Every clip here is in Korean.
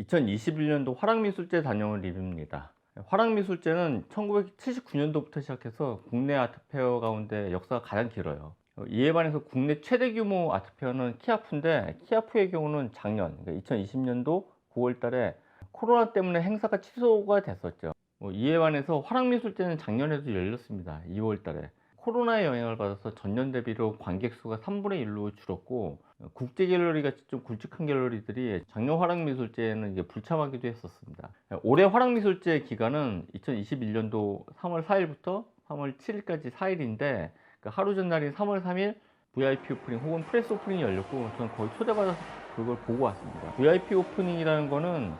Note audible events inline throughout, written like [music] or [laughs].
2021년도 화랑미술제 단영을 리뷰입니다. 화랑미술제는 1979년도부터 시작해서 국내 아트페어 가운데 역사가 가장 길어요. 어, 이에 반해서 국내 최대 규모 아트페어는 키아프인데 키아프의 경우는 작년, 그러니까 2020년도 9월 달에 코로나 때문에 행사가 취소가 됐었죠. 뭐 이에 반해서 화랑미술제는 작년에도 열렸습니다. 2월 달에. 코로나의 영향을 받아서 전년 대비로 관객 수가 3분의 1로 줄었고 어, 국제 갤러리 같이 좀 굵직한 갤러리들이 작년 화랑미술제에는 이제 불참하기도 했었습니다. 올해 화랑미술제 기간은 2021년도 3월 4일부터 3월 7일까지 4일인데 하루 전날인 3월 3일 VIP 오프닝 혹은 프레스 오프닝이 열렸고 저는 거의 초대받아서 그걸 보고 왔습니다. VIP 오프닝이라는 거는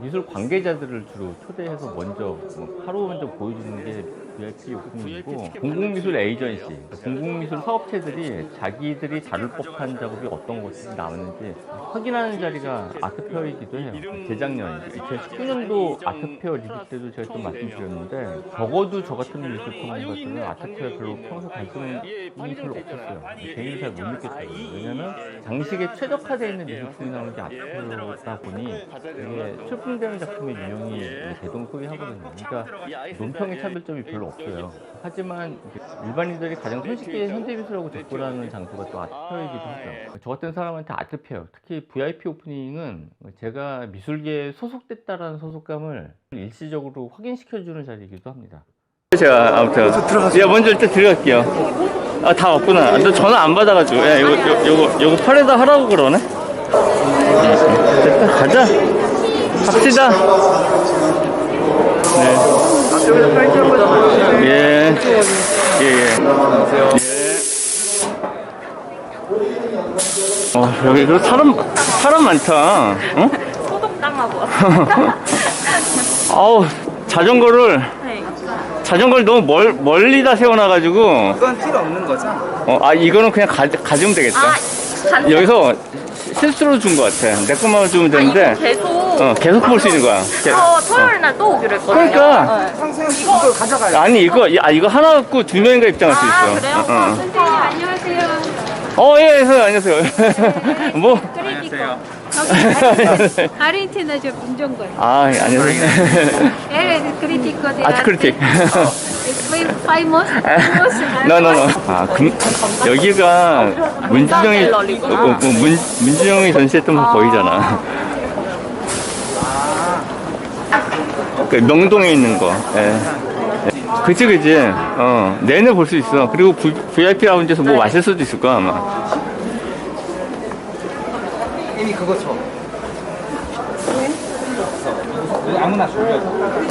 미술 관계자들을 주로 초대해서 먼저 뭐 하루 먼저 보여주는 게 VIP 오프닝이고 공공미술 에이전시, 그러니까 공공미술 사업체들이 자기들이 다룰 법한 작업이 어떤 것들이 나왔는지 확인하는 자리가 아트페어이기도 해요. 재작년 2019년도 아트페어 리뷰 때도 제가 좀 말씀드렸는데 적어도 저 같은 미술 평론가들은 아트페어 별로 평소 관심이 별로 없었어요. 개인이 잘못 느꼈어요. 왜냐면 장식에 최적화되어 있는 미술품이 나오는 게 아트페어다 보니 이게 출품되는 작품의 유형이 대동소이하거든요. 그러니까 논평의 차별점이 별로 없어요. 하지만 일반인들이 가장 손쉽게 현대 미술하고 접근하는 장소가 또 아트페어이기도 하죠. 저 같은 사람한테 아트페어, 특히 VIP 오프닝은 제가 미술계에 소속됐다라는 소속감을 일시적으로 확인시켜주는 자리이기도 합니다. 제가 아무튼 야 먼저 일단 들어갈게요. 아 다 왔구나. 너 전화 안 받아가지고 야 이거 요, 요거 요거 팔에다 하라고 그러네. 됐다 가자. 갑시다. 네. 예. 예, 예. 예. 어, 여기 그 사람, 사람 많다. 어? 소독당하고 [laughs] 아우, 자전거를, 네. 자전거를 너무 멀, 멀리다 세워놔가지고, 그건 필요 없는 거죠? 어, 아, 이거는 그냥 가, 가지면 되겠다. 아, 간 여기서 시- 실수로 준 것 같아. 내 것만 주면 아, 이거 되는데, 계속 어, 계속 볼 수 있는 거야. 게- 어, 토요일 날 또 오기로 했거든요. 그러니까. 네. 선생님 이걸 가져가요. 아니, 이거, 아, 이거 하나 갖고 두 명인가 입장할 수 있어. 아, 그래요? 어, 어. 선생님, 안녕하세요. 어, 예, 예, 안녕하세요. 뭐, 안녕하세요. 아르헨티나 저 문정걸. 아, 예, 안녕하세요. 엘 크리티코 데 아트 크리틱. 파이모스. 너너너. 아, 금, 여기가 문진영이 갤러리구나. 어, 어, 문 문진영이 전시했던 거 거기잖아. 그 명동에 있는 거. 예. 그치 그치. 어 내내 볼 수 있어. 그리고 V, VIP 라운지에서 뭐 마실 수도 있을 거야 아마. 이미 그거 줘. 아무나 줘요.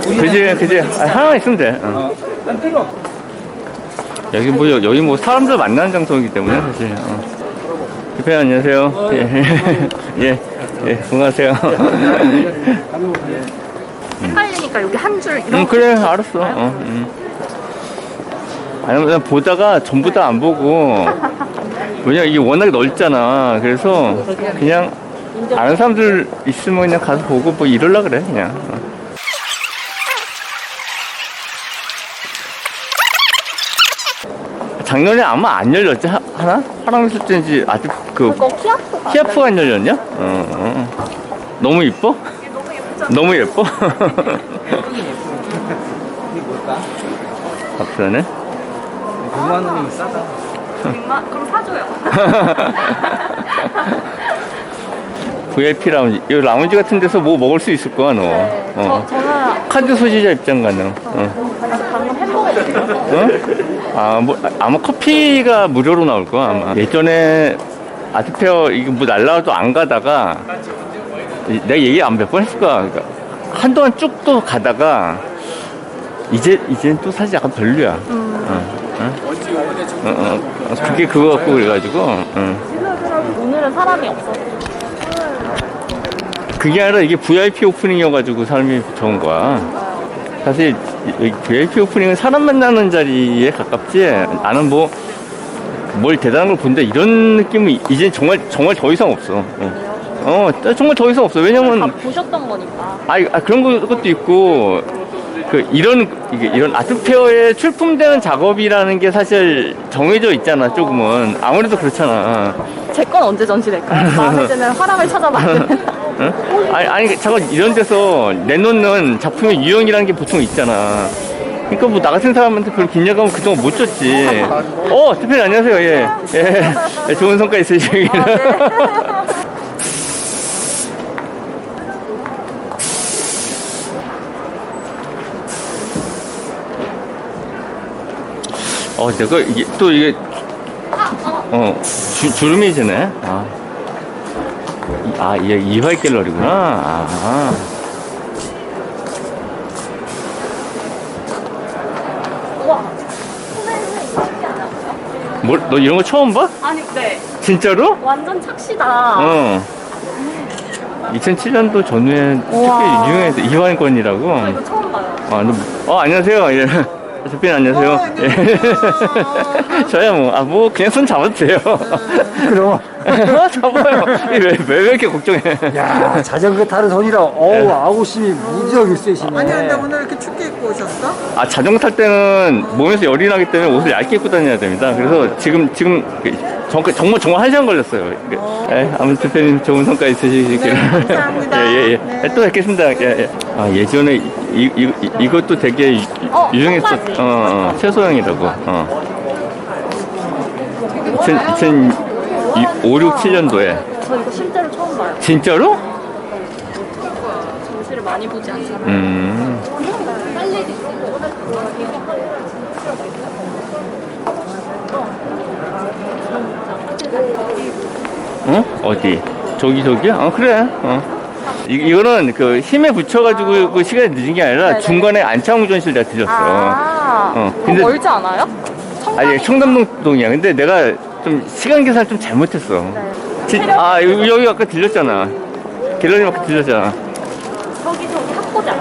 그지 그지. 아, 하나만 있으면 돼. 어. 난 필요 없어. 여기 뭐 여- 여기 뭐 사람들 만나는 장소이기 때문에 사실. 어. 대표 안녕하세요. 예. [laughs] 예. 예. 건강하세요. [laughs] 헷갈리니까 여기 한 줄 이런 응 그래 알았어 어, 응. 아니 난 보다가 전부 다 안 보고 [laughs] 왜냐 이게 워낙 넓잖아 그래서 그냥 아는 사람들 있으면 그냥 가서 보고 뭐 이럴라 그래 그냥 어. 작년에 아마 안 열렸지 하, 하나? 화랑미술제인지 아직 그 그거 키아프 키아프가 안 열렸냐? 어, 어. 너무 이뻐? 너무 [laughs] 예뻐? 이게 뭘까? 박사네? 9만 원이면 싸다. 100만 그럼 사줘요. [laughs] VIP 라운지. 이 라운지 같은 데서 뭐 먹을 수 있을 거야, 너. 네. 어. 저, 저는 카드 소지자 입장 가능. 어. 방금 햄버거. 어? 아, 뭐, 아마 커피가 무료로 나올 거야, 아마. 예전에 아트페어, 이거 뭐 날라와도 안 가다가, 이- 내가 얘기 안 몇 번 했을 거야. 그러니까 한동안 쭉 또 가다가, 이제, 이제는 또 사실 약간 별로야. 어, 어? 어, 어, 어, 그게 그거 같고 그래가지고, 어. 오늘은 사람이 없어서. 그게 아니라 이게 VIP 오프닝이어가지고 사람이 좋은 거야. 사실 이- 이 VIP 오프닝은 사람 만나는 자리에 가깝지. 나는 뭐 뭘 대단한 걸 본다 이런 느낌은 이제 정말 정말 더 이상 없어. 어, 어, 정말 더 이상 없어. 다 왜냐면 보셨던 거니까. 아, 아, 그런 거- 것도 있고 그 이런 이게 이런 아트페어에 출품되는 작업이라는 게 사실 정해져 있잖아. 조금은 아무래도 그렇잖아. 제 건 언제 전시될까요? 마음에 드는 화랑을 찾아봤는데. 응? 아니, 아니, 잠깐 이런 데서 내놓는 작품의 유형이라는 게 보통 있잖아. 그러니까 뭐 나 같은 사람한테 별로 긴장감을 그동안 못 줬지. 어, 대표님 안녕하세요. 예. 예. [laughs] 예, 좋은 성과 있으시길. [laughs] 어, 내가 이게 또 이게 어 주, 주름이 지네. 아, 이- 아 이게 이화이 갤러리구나. 아. 와. 선생님 신기하지 않아요? 뭘, 너 이런 거 처음 봐? 아니, 네. 진짜로? 완전 착시다. 어. 2007년도 전후에 우와. 특히 유명했어. 이화인권이라고. 저 이거 처음 봐요. 아, 너, 어, 안녕하세요. 예. 대표님 안녕하세요. 예. [laughs] 저야 뭐, 아, 뭐, 그냥 손 잡아도 돼요. 그럼. [laughs] 잡아요. 왜, 왜, 왜 이렇게 걱정해? 야, 자전거 타는 손이라, 어우, 아우심이 무지하게 세시네. 아니 근데 오늘 이렇게 춥게 입고 오셨어? 아, 자전거 탈 때는 몸에서 열이 나기 때문에 옷을 얇게 입고 다녀야 됩니다. 그래서 지금, 지금, 그 정말, 정말, 정말 한 시간 걸렸어요. 그, 예, 아무튼 대표님 좋은 성과 있으시길. 네, 감사합니다. [laughs] 예, 예, 예. 네. 예, 또 뵙겠습니다. 예, 예. 아, 예전에 이, 이, 이, 이것도 되게 유, 어, 유명했었. 어, 어, 최소영이라고. 어. 2000, 2005, 6, 7년도에. 저 이거 실제로 처음 봐요. 진짜로? 전시를 많이 보지 않잖아요. 음. 어? 어디? 저기 저기야? 어 그래. 어. 이, 이거는 그 힘에 붙여가지고 그 시간이 늦은 게 아니라 네네. 중간에 안창호 전시를 내가 들렸어. 아, 어, 어, 근데- 멀지 않아요? 아니 청담동동이야. 근데 내가 좀 시간 계산 좀 잘못했어. 네. 지- 아 여기, 여기 아까 들렸잖아. 갤러리 아까 들렸잖아. 저기 저기 학고자.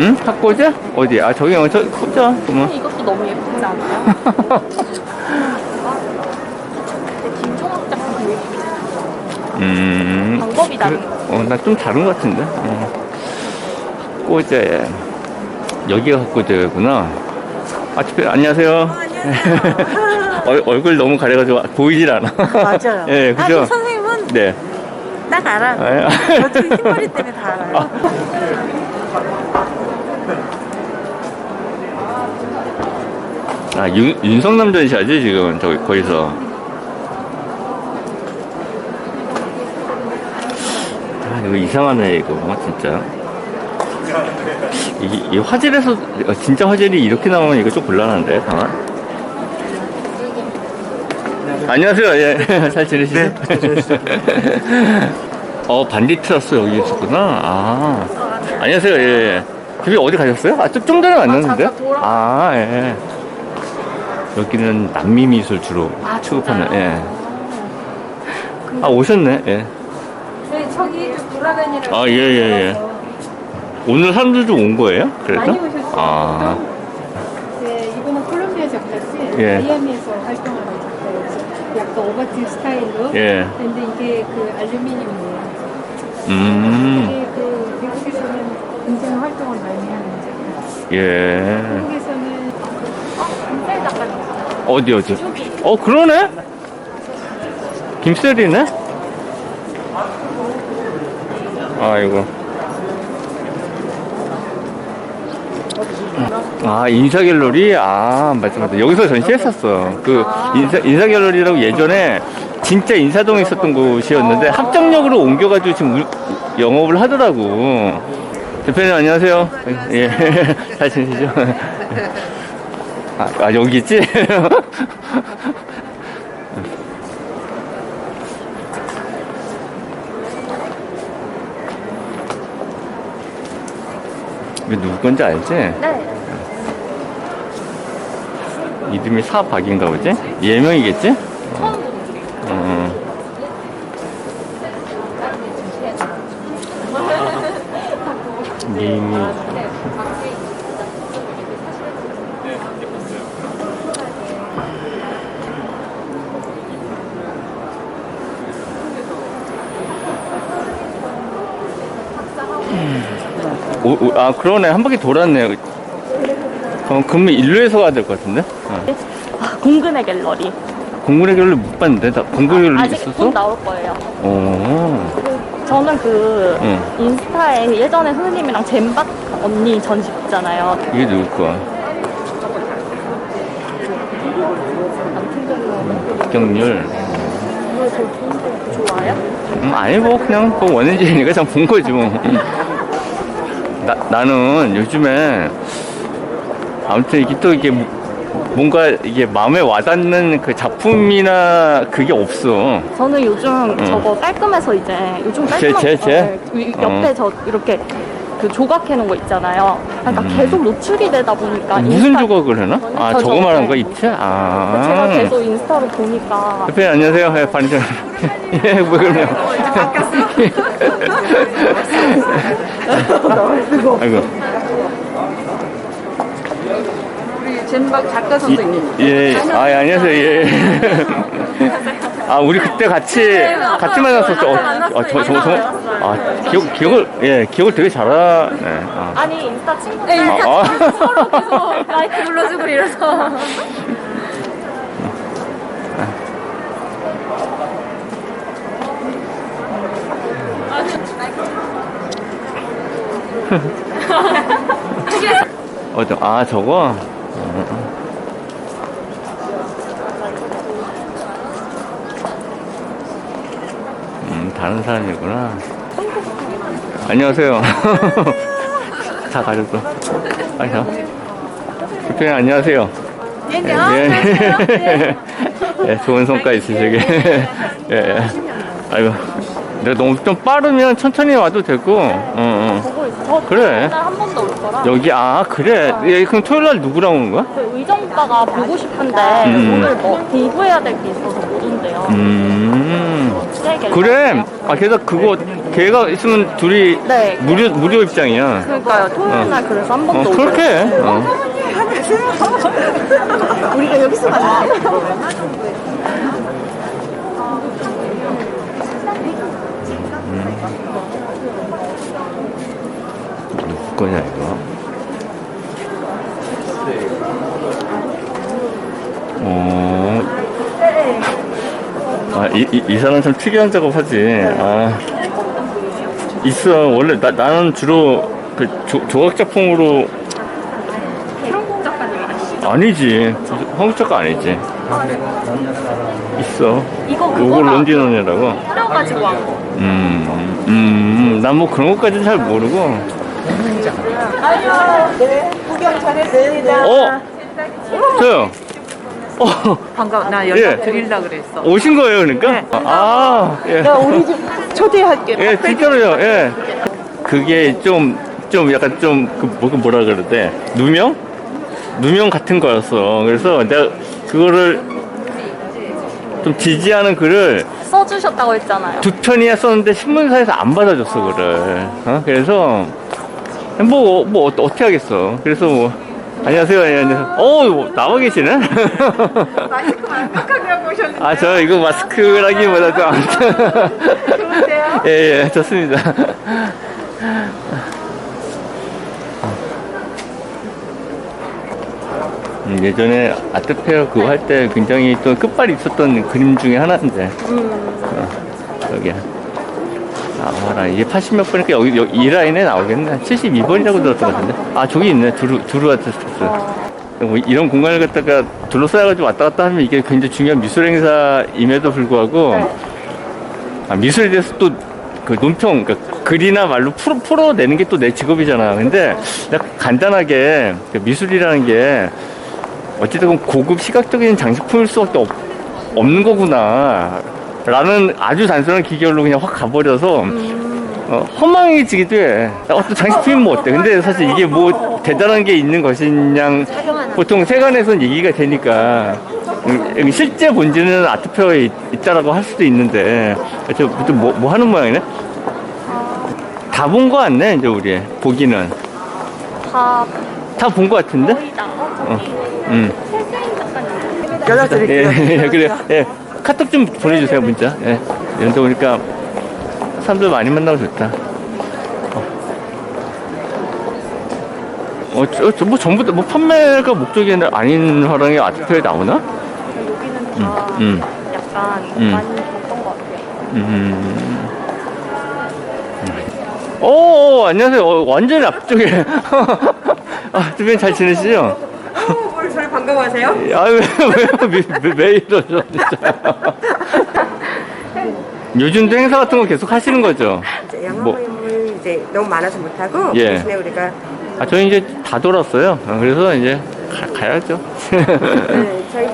응? 학고자? 어디? 아 저기 어, 저 고자. 그만. 이것도 너무 예쁘지 않아요? [laughs] 근데 김종학 작품 그 음. 방법이 다른 거. 어, 나 좀 다른 것 같은데. 어. 꼬제. 여기가 꼬제구나. 아, 특별 안녕하세요. [laughs] 얼, 얼굴 너무 가려가지고 보이질 않아. 맞아요. [laughs] 예, 그죠? 아니 선생님은 네. 딱 알아. 아, 어떻게 흰머리 때문에 다 알아요. 아, 윤, 윤성남 전시하지, 지금, 저기, 거기서. 이거 이상하네, 이거, 진짜. 이, 이 화질에서, 어, 진짜 화질이 이렇게 나오면 이거 좀 곤란한데, 가만. 안녕하세요, 예. [laughs] 잘 지내시죠? 네, [laughs] 어, 반디트라스 여기 있었구나. 아. 안녕하세요, 예. 예. 집이 어디 가셨어요? 아, 좀, 좀 전에 만났는데? 잠깐 돌아- 아, 예. 여기는 남미 미술 주로 아, 취급하는? 예. 아, 오셨네, 예. 돌아다니는. 아, 예, 예, 예. 오늘 사람들 좀 온 거예요? 그래서? 많이 오셨어요. 아, 네, 이거는 콜롬비아 작가지. 예. 마이애미에서 활동하는 작가예요. 약간 오버트 스타일로. 예. 근데 이게 그 알루미늄이에요. 음, 이게 그 미국에서는 굉장히 활동을 많이 하는 작가. 예. 한국에서는 김셀 작가님. 어디, 어디? 여기. 어, 그러네? 김셀이네? 아이고. 아, 인사 갤러리? 아, 맞다, 맞다. 여기서 전시했었어. 그, 인사, 인사 갤러리라고 예전에 진짜 인사동에 있었던 곳이었는데 합정역으로 옮겨가지고 지금 우- 영업을 하더라고. 대표님, 안녕하세요. 예. [laughs] 잘 지내시죠? [laughs] 아, 아, 여기 있지? [laughs] 이거 누구 건지 알지? 네. 이름이 사박인가 보지? 예명이겠지? 처음 보는 중. 어. 이미 오, 오, 아 그러네 한 바퀴 돌았네 어, 그러면 일로에서 가야 될 것 같은데 어. 아, 공근의 갤러리. 공군의 결을 못 봤는데 나 공군의 결이 아직 있었어? 곧 나올 거예요. 어. 저는 그 응. 인스타에 예전에 선생님이랑 잼박 언니 전시 있잖아요. 이게 누구 거야? 입경률. 좋아요? 음, 아니 뭐 그냥 뭐 원인지니까 그냥 본 거지 뭐. 나, 나는 요즘에 아무튼 이게 또 이게 뭐- 뭔가 이게 마음에 와닿는 그 작품이나 그게 없어. 저는 요즘 저거 깔끔해서 이제 요즘 제- 깔끔한 제- 거- 제? 네, 이- 옆에 어. 저 이렇게 그 조각해 놓은 거 있잖아요. 그러니까 음. 계속 노출이 되다 보니까 무슨 인스타- 조각을 해나? 아 저 저거. 말하는 거 입체? 아. 제가 계속 인스타로 보니까 대표님 안녕하세요. 예, 반장. 예, 왜 그러냐. 아이고. 우리 젠박 작가 이- 선생님. 예, 아, 예, 안녕하세요. 예. [laughs] 아, 우리 그때 같이, 같이 만났었죠. 어, 어, 저, 저, 저, 아, 기억, 기억을, 예, 기억을 되게 잘하 네. 아. 아니 인스타 친구 아, 아. 서로 계속 라이크 눌러주고 이래서 [laughs] 어, 저, 아, 저거? 음, 다른 사람이구나. 안녕하세요. [laughs] 다 가졌어. 아니, 자. 대표님, 안녕하세요. 예, 예. 예, 좋은 성과 있으시게. [laughs] 예, 예. 아이고. 내가 너무 좀 빠르면 천천히 와도 되고, 어, 어. 보고 있어. 저 그래. 토요일 한번 더 올 거라. 여기, 아, 그래. 예, 그럼 토요일 날 누구랑 온 거야? 그 의정 오빠가 보고 싶은데 음. 오늘 뭐 공부해야 될 게 있어서 못 온대요. 음. 네, 갤러리. 그래. 아, 게다 그거, 걔가 있으면 둘이 네. 무료, 무료 입장이야. 그러니까요. 토요일 날 그래서 한번 어, 더올 그렇게. 해. 어. 우리가 여기서 만나. 누구 거냐, 이거? 이, 이, 이 사람 참 특이한 작업 하지. 아. 있어. 원래, 나, 나는 주로 그 조, 조각 작품으로. 한국 작가님 아시죠? 아니지. 한국 작가 아니지. 있어. 이거 요거 그거랑 런디논이라고. 뿌려가지고 한 거. 음, 음, 난 뭐 그런 것까지는 잘 모르고. 네, 구경 잘했습니다. 어? 저요. 어, 반가워. 나 예. 연락 드리려고 그랬어. 오신 거예요, 그러니까? 네. 아, 예. 나 우리 집 초대할게. 예, 진짜로요, 예. 그게 좀, 좀 약간 좀, 그, 뭐, 그 뭐라 그러대? 누명? 누명 같은 거였어. 그래서 내가 그거를 좀 지지하는 글을 써주셨다고 했잖아요. 두 편이나 썼는데 신문사에서 안 받아줬어, 그를. 어? 그래서, 뭐, 뭐, 어, 어떻게 하겠어. 그래서 뭐, 안녕하세요, 예, 안녕하세요. 어, 뭐, 나와 계시네? 마스크 완벽하게 하고 오셨는데. 아, 저 이거 마스크라기보다 좀 아무튼. 좋으세요? 예, 예, 좋습니다. 음, 예전에 아트페어 그거 할 때 굉장히 또 끝발이 있었던 그림 중에 하나인데. 어, 여기 야. 나와라. 이게 80몇 번이니까 여기, 여기 이 라인에 나오겠네. 72번이라고 들었던 것 같은데. 아, 저기 있네. 두루, 두루 아티스트. 뭐 이런 공간을 갖다가 둘러싸여가지고 왔다 갔다 하면 이게 굉장히 중요한 미술 행사임에도 불구하고 아, 미술에 대해서 또 그 논평, 그러니까 글이나 말로 풀어, 풀어내는 게 또 내 직업이잖아. 근데 내가 간단하게 그 미술이라는 게 어쨌든 고급 시각적인 장식품일 수밖에 없, 없는 거구나. 라는 아주 단순한 기결로 그냥 확 가버려서 어, 허망해지기도 해. 어, 또 장식품이면 뭐 어때? 근데 사실 이게 뭐 대단한 게 있는 것이냐 보통 세간에선 얘기가 되니까 음, 실제 본질은 아트페어에 있, 있다라고 할 수도 있는데 저 뭐, 뭐 하는 모양이네? 다 본 거 같네 이제 우리 보기는 다 다 본 거 같은데? 거의 다. 어, 음. 예, 연락드릴게요. 예, 그래요. 예. 카톡 좀 보내주세요, 문자. 예. 이런 데 보니까 사람들 많이 만나고 좋다. 어, 어, 저, 저, 뭐, 전부 다, 뭐, 판매가 목적이 아닌 화랑이 아트페어에 나오나? 여기는 다 음, 약간 음. 많이 봤던 것 같아요. 음. 오, 오, 안녕하세요. 어, 완전히 앞쪽에. [laughs] 아, 주변 잘 지내시죠? 반가워하세요? 아, 왜, 왜, 왜, 왜 이러죠, 진짜. 요즘도 행사 같은 거 계속 하시는 거죠? 이제 영화 뭐. 모임을 이제 너무 많아서 못하고 예. 대신에 우리가 아, 저희 이제 다 돌았어요. 어, 그래서 이제 가, 가야죠. 네, 저희